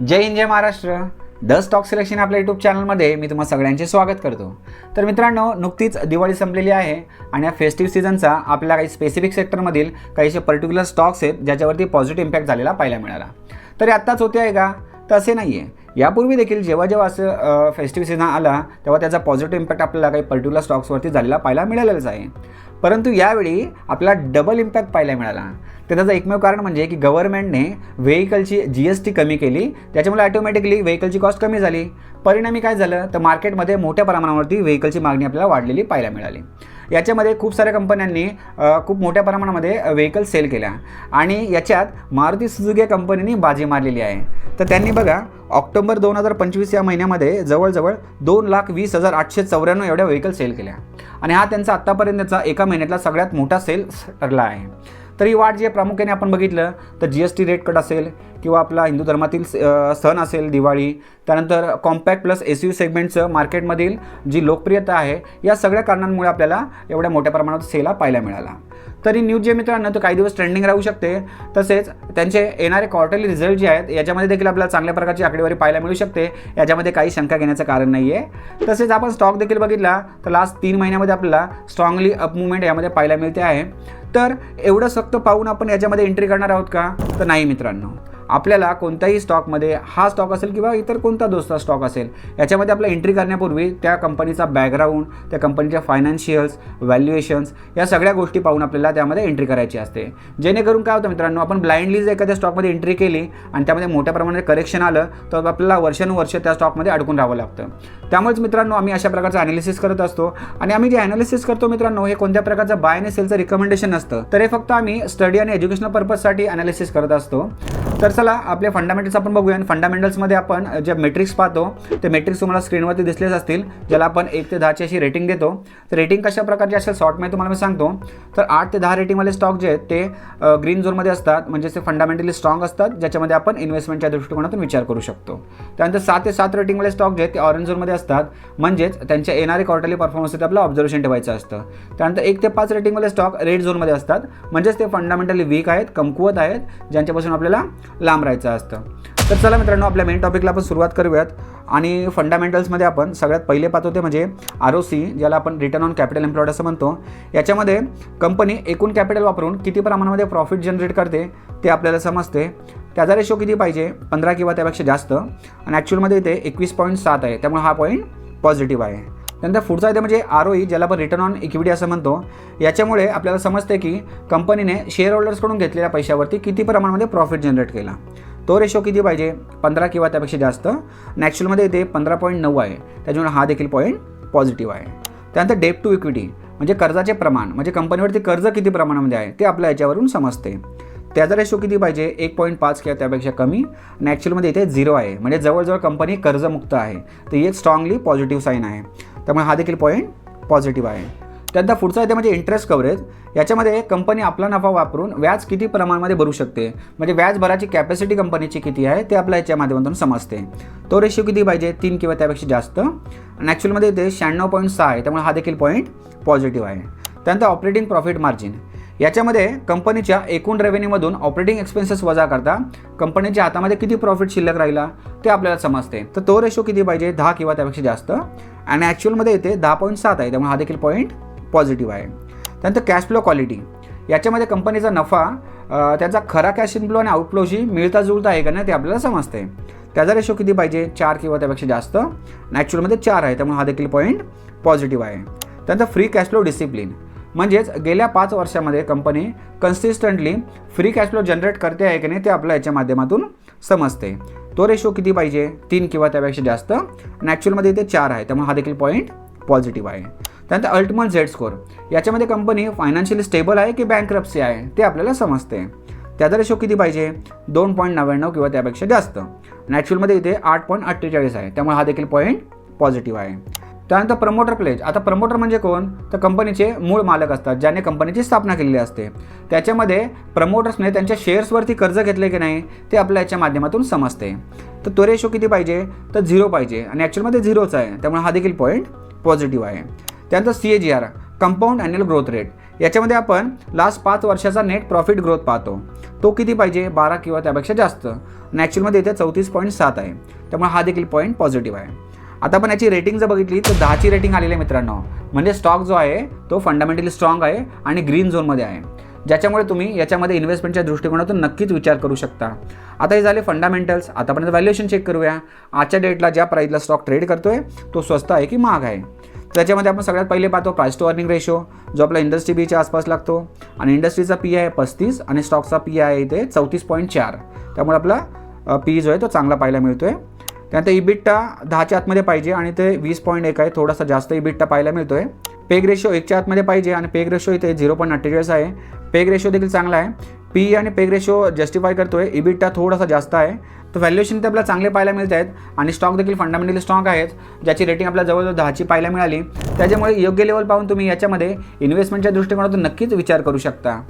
जय हिंद जय Maharashtra. The stock selection आपल्या YouTube चॅनलमध्ये मी तुम्हा सगळ्यांचे स्वागत करतो. तर मित्रांनो नुकतीच दिवाळी संपलेली आहे आणि या फेस्टिव्ह सीझनचा आपल्या काही स्पेसिफिक सेक्टरमधील काही असे पर्टिक्युलर स्टॉक्स आहेत ज्याच्यावरती पॉझिटिव्ह इम्पॅक्ट झालेला पाहायला मिळाला. तरी आत्ताच होते आहे का? तर असे नाही आहे यापूर्वी देखील जेव्हा जेव्हा असं फेस्टिव्ह सीझन आला तेव्हा त्याचा पॉझिटिव्ह इम्पॅक्ट आपल्याला काही पर्टिक्युलर स्टॉक्सवरती झालेला पाहायला मिळालेलाच आहे. परंतु यावेळी आपल्याला डबल इम्पॅक्ट पाहायला मिळाला. तर त्याचं एकमेव कारण म्हणजे की गव्हर्नमेंटने व्हेकलची जी एस टी कमी केली. त्याच्यामुळे ऑटोमॅटिकली व्हेकलची कॉस्ट कमी झाली. परिणामी काय झालं? तर मार्केटमध्ये मोठ्या प्रमाणावरती व्हेकलची मागणी आपल्याला वाढलेली पाहायला मिळाली. याच्यामध्ये खूप साऱ्या कंपन्यांनी खूप मोठ्या प्रमाणामध्ये व्हेकल सेल केल्या. आणि याच्यात मारुती सुजुकी या कंपनीने बाजी मारलेली आहे. तर त्यांनी बघा ऑक्टोबर दोन हजार पंचवीस या महिन्यामध्ये जवळजवळ दोन लाख वीस हजार आठशे चौऱ्याण्णव एवढ्या व्हेकल सेल केल्या. आणि हा त्यांचा आत्तापर्यंतचा एका महिन्यातला सगळ्यात मोठा सेल ठरला आहे. तर ही वाढ जी आहे प्रामुख्याने आपण बघितलं तर G S T rate cut असेल किंवा आपला हिंदू धर्मातील सण असेल दिवाळी त्यानंतर कॉम्पॅक्ट प्लस एस यू सेगमेंटचं मार्केटमधील जी लोकप्रियता आहे या सगळ्या कारणांमुळे आपल्याला एवढ्या मोठ्या प्रमाणात सेला पाहायला मिळाला. तर ही न्यूज जे मित्रांनो तो काही दिवस ट्रेंडिंग राहू शकते. तसेच त्यांचे येणारे क्वार्टरली रिझल्ट जे आहेत याच्यामध्ये देखील आपल्याला चांगल्या प्रकारची आकडेवारी पाहायला मिळू शकते. याच्यामध्ये काही शंका घेण्याचं कारण नाही आहे तसेच आपण स्टॉक देखील बघितला तर लास्ट तीन महिन्यामध्ये आपल्याला स्ट्रॉंगली अप मुवमेंट यामध्ये पाहायला मिळते आहे. तर एवढं सक्त पाहून आपण याच्यामध्ये एंट्री करणार आहोत का? तर नाही मित्रांनो. आपल्याला कोणत्याही स्टॉकमध्ये हा स्टॉक असेल किंवा इतर कोणता दुसरा स्टॉक असेल याच्यामध्ये आपला एंट्री करण्यापूर्वी त्या कंपनीचा बॅकग्राऊंड त्या कंपनीच्या फायनान्शियल्स व्हॅल्युएशन्स या सगळ्या गोष्टी पाहून आपल्याला त्यामध्ये एंट्री करायची असते. जेणेकरून काय होतं मित्रांनो आपण ब्लाइंडली जर एखाद्या स्टॉकमध्ये एंट्री केली आणि त्यामध्ये मोठ्या प्रमाणात करेक्शन आलं तर आपल्याला वर्षानुवर्ष त्या स्टॉकमध्ये अडकून राहावं लागतं. त्यामुळेच मित्रांनो आम्ही अशा प्रकारचं अॅनालिसिस करत असतो. आणि आम्ही जे अॅनालिसिस करतो मित्रांनो हे कोणत्या प्रकारचं बाय आणि सेलचं रिकमेंडेशन असतं तर हे फक्त आम्ही स्टडी आणि एज्युकेशनल पर्पजसाठी अॅनालिसिस करत असतो. तर चला आपले फंडामेंटल्स आपण बघूया. आणि फंडामेंटल्समध्ये आपण जे मेट्रिक्स पाहतो ते मेट्रिक्स तुम्हाला स्क्रीनवरती दिसलेच असतील ज्याला आपण एक ते दहाची अशी रेटिंग देतो. तर रेटिंग कशा प्रकारची असेल शॉर्टमध्ये तुम्हाला मी सांगतो. तर आठ ते दहा रेटिंगवाले स्टॉक जे आहेत ते ग्रीन झोनमध्ये असतात. म्हणजे ते फंडामेंटली स्ट्रॉंग असतात ज्याच्यामध्ये आपण इन्व्हेस्टमेंटच्या दृष्टिकोनातून विचार करू शकतो. त्यानंतर सात ते सात रेटिंगवाले स्टॉक जे आहेत ते ऑरेंज झोनमध्ये असतात. म्हणजेच त्यांच्या येणारे क्वार्टरली ते आपलं ऑब्झर्वेशन ठेवायचं असतं. त्यानंतर एक ते पाच रेटिंगवाले स्टॉक रेड झोनमध्ये असतात. म्हणजेच ते फंडामेंटली वीक आहेत कमकुवत आहेत ज्यांच्यापासून आपल्याला लांब राहायचं असतं. तर चला मित्रांनो आपल्या मेन टॉपिकला आपण सुरुवात करूयात. आणि फंडामेंटल्समध्ये आपण सगळ्यात पहिले पाहत होते म्हणजे आर ओ सी ज्याला आपण रिटर्न ऑन कॅपिटल एम्प्लॉयड असं म्हणतो. याच्यामध्ये कंपनी एकूण कॅपिटल वापरून किती प्रमाणामध्ये प्रॉफिट जनरेट करते ते आपल्याला समजते. त्याचा रेशो किती पाहिजे? पंधरा किंवा त्यापेक्षा जास्त. आणि ॲक्च्युअलमध्ये इथे एकवीस पॉईंट सात आहे. त्यामुळे हा पॉईंट पॉझिटिव्ह आहे. त्यानंतर पुढचा येते म्हणजे आर ओ ई ज्याला आपण रिटर्न ऑन इक्विटी असं म्हणतो याच्यामुळे आपल्याला समजते की कंपनीने शेअर होल्डर्सकडून घेतलेल्या पैशावरती किती प्रमाणामध्ये प्रॉफिट जनरेट केला. तो रेशो किती पाहिजे? पंधरा किंवा त्यापेक्षा जास्त. नॅचरलमध्ये ॲक्च्युअलमध्ये इथे पंधरा पॉईंट नऊ आहे. त्याच्यामुळे हा देखील पॉईंट पॉझिटिव्ह आहे. त्यानंतर डेप टू इक्विटी म्हणजे कर्जाचे प्रमाण म्हणजे कंपनीवरती कर्ज किती प्रमाणामध्ये आहे ते आपल्या याच्यावरून समजते. त्याचा रेशो किती पाहिजे? एक पॉईंट पाच किंवा त्यापेक्षा कमी. नॅचरलमध्ये इथे झिरो आहे. म्हणजे जवळजवळ कंपनी कर्जमुक्त आहे. तर ही एक स्ट्रॉंगली पॉझिटिव्ह साईन आहे. त्यामुळे हा देखील पॉईंट पॉझिटिव्ह आहे. त्यानंतर पुढचा येते म्हणजे इंटरेस्ट कव्हरेज याच्यामध्ये कंपनी आपला नफा वापरून व्याज किती प्रमाणामध्ये भरू शकते? म्हणजे व्याज भराची कॅपॅसिटी कंपनीची किती आहे ते आपल्या याच्या माध्यमातून समजते. तो रेशिओ किती पाहिजे? तीन किंवा त्यापेक्षा जास्त. आणि ॲक्च्युअलमध्ये ते शहाण्णव पॉईंट सहा आहे त्यामुळे हा देखील पॉईंट पॉझिटिव्ह आहे. त्यानंतर ऑपरेटिंग प्रॉफिट मार्जिन याच्यामध्ये कंपनीच्या एकूण रेव्हेन्यूमधून ऑपरेटिंग एक्सपेन्सेस वजा करता कंपनीच्या हातामध्ये किती प्रॉफिट शिल्लक राहिला ते आपल्याला समजते. तर तो रेशो किती पाहिजे? दहा किंवा त्यापेक्षा जास्त. आणि ॲक्च्युअलमध्ये येते दहा पॉईंट सात आहे त्यामुळे हा देखील पॉईंट पॉझिटिव्ह आहे. त्यानंतर कॅश फ्लो क्वालिटी याच्यामध्ये कंपनीचा नफा त्याचा खरा कॅश इनफ्लो आणि आउटफ्लोशी मिळता जुळता आहे का नाही ते आपल्याला समजते. त्याचा रेशो किती पाहिजे? चार किंवा त्यापेक्षा जास्त. आणि ॲक्च्युअलमध्ये चार आहे त्यामुळे हा देखील पॉईंट पॉझिटिव्ह आहे. त्यानंतर फ्री कॅश फ्लो डिसिप्लिन म्हणजेच गेल्या पाच वर्षामध्ये company consistently free cash flow generate करते आहे की नाही ते आपल्या याच्या माध्यमातून समजते. तो रेशो किती पाहिजे? तीन किंवा त्यापेक्षा जास्त. आणि ॲक्च्युअलमध्ये इथे चार आहे. त्यामुळे हा देखील पॉईंट पॉझिटिव्ह आहे. त्यानंतर अल्टिमल झेड स्कोर याच्यामध्ये कंपनी फायनान्शियली स्टेबल आहे की बँक्रप्सी आहे? ते आपल्याला समजते. त्याचा रेशो किती पाहिजे? दोन पॉईंट नव्याण्णव किंवा त्यापेक्षा जास्त. आणि इथे आठ पॉईंट अठ्ठेचाळीस आहे. त्यामुळे हा देखील पॉईंट पॉझिटिव्ह आहे. त्यानंतर प्रमोटर प्लेज आता प्रमोटर म्हणजे कोण? तर कंपनीचे मूळ मालक असतात ज्याने कंपनीची स्थापना केलेली असते. त्याच्यामध्ये प्रमोटर्सने त्यांच्या शेअर्सवरती कर्ज घेतले की नाही ते आपल्या याच्या माध्यमातून समजते. तर तो रेशो किती पाहिजे? तर झिरो पाहिजे. आणि ॲक्च्युअलमध्ये झिरोच आहे. त्यामुळे हा देखील पॉईंट पॉझिटिव्ह आहे. त्यानंतर C A G R compound annual growth rate याच्यामध्ये आपण लास्ट पाच वर्षाचा नेट प्रॉफिट ग्रोथ पाहतो. तो किती पाहिजे? बारा किंवा त्यापेक्षा जास्त. आणि ॲक्च्युअलमध्ये इथे चौतीस पॉईंट सात आहे. त्यामुळे हा देखील पॉईंट पॉझिटिव्ह आहे. आता आपण याची रेटिंग जर बघितली तर दहाची रेटिंग आलेली आहे मित्रांनो. म्हणजे स्टॉक जो आहे तो फंडामेंटली स्ट्रॉंग आहे आणि ग्रीन झोनमध्ये आहे. ज्याच्यामुळे तुम्ही याच्यामध्ये इन्व्हेस्टमेंटच्या दृष्टिकोनातून नक्कीच विचार करू शकता. आता हे झाले फंडामेंटल्स आतापर्यंत व्हॅल्युएशन चेक करूया. आजच्या डेटला ज्या प्राईजला स्टॉक ट्रेड करतोय तो स्वस्त आहे की महाग आहे? त्याच्यामध्ये आपण सगळ्यात पहिले पाहतो प्राईस टू अर्निंग रेशो जो आपला इंडस्ट्री बीच्या आसपास लागतो. आणि इंडस्ट्रीचा पी आहे पस्तीस आणि स्टॉकचा पी आहे इथे चौतीस पॉईंट चार. त्यामुळे आपला पी जो आहे तो चांगला पाहायला मिळतोय. त्यानंतर इबिट्टा दहाच्या आतमध्ये पाहिजे आणि ते वीस पॉईंट एक आहे. थोडासा जास्त इबिट्टा पाहायला मिळतो आहे पेग रेशो एकच्या आतमध्ये पाहिजे आणि पेग रेशो इथे झिरो पॉईंट अठ्ठेचाळीस आहे. पेग रेशो देखील चांगला आहे. पी आणि पेग रेशो जस्टिफाय करतो आहे इबिट्टा थोडासा जास्त आहे. तर व्हॅल्युएशन ते आपल्याला चांगले पाहायला मिळत आहेत आणि स्टॉक देखील फंडामेंटली स्ट्रॉंग आहेत. ज्याची रेटिंग आपल्याला जवळजवळ दहाची पाहायला मिळाली. त्याच्यामुळे योग्य लेवल पाहून तुम्ही याच्यामध्ये इन्व्हेस्टमेंटच्या दृष्टिकोनातून नक्कीच विचार करू शकता.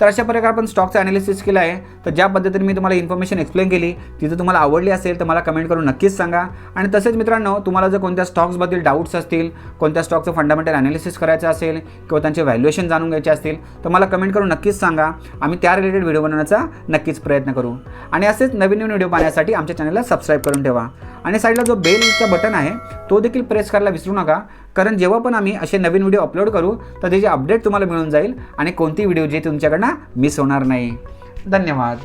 तर अशा प्रकारे आपण स्टॉकचं ॲनालिसिस केलं आहे. तर ज्या पद्धतीने मी तुम्हाला इन्फॉर्मेशन एक्सप्लेन केली तिथं तुम्हाला आवडली असेल तर मला कमेंट करून नक्कीच सांगा. आणि तसेच मित्रांनो तुम्हाला जर कोणत्या स्टॉक्सबद्दल डाऊट्स असतील कोणत्या स्टॉकचं फंडामेंटल ॲनालिसिस करायचं असेल किंवा त्यांचे व्हॅल्युएशन जाणून घ्यायचे असतील तर मला कमेंट करून नक्कीच सांगा. आम्ही त्या रिलेटेड व्हिडिओ बनवण्याचा नक्कीच प्रयत्न करू. आणि असेच नवीन नवीन व्हिडिओ पाहण्यासाठी आमच्या चॅनलला सबस्क्राईब करून ठेवा. आणि साईडला जो बेलचा बटन आहे तो देखील प्रेस करायला विसरू नका. कारण जेव्हा पण आम्ही असे नवीन व्हिडिओ अपलोड करू तर त्याची अपडेट तुम्हाला मिळून जाईल आणि कोणती व्हिडिओ जे तुमच्याकडनं मिस होणार नाही. धन्यवाद.